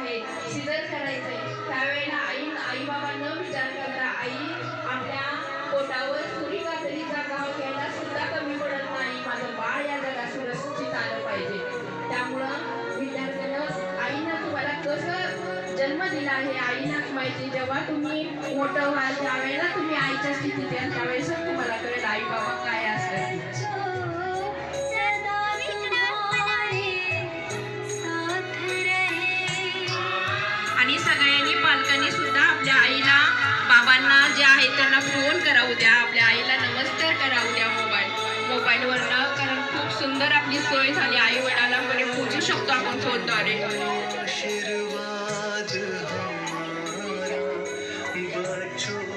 आहे सिजर करायचंय. त्यावेळेला आई आई बाबा न विचार करता आई आपल्या पोटावर सुरी कातरीचा घाव घ्यायला सुद्धा कमी पडत नाही. माझं बाळ या जगात सुरक्षित आलं पाहिजे. त्यामुळं विद्यार्थ्यानं आईनं तुम्हाला कसं जन्म दिला आहे आईलाच माहिती जेव्हा तुम्ही मोठं व्हाल त्यावेळेला तुम्ही आईच्या स्थितीत आणि सगळ्यांनी पालकांनी सुद्धा आपल्या आईला बाबांना जे आहे त्यांना फोन करावू द्या. आपल्या आईला नमस्कार करावू द्या मोबाईल मोबाईलवरनं कारण खूप सुंदर आपली सोय झाली. आई वडिलांना कोणी पोचू शकतो आपण फोनद्वारे आशीर्वाद बच्चों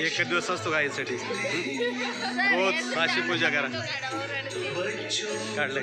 एक दिवस असतो गाईसाठी रोज अशी पूजा करा. काढलं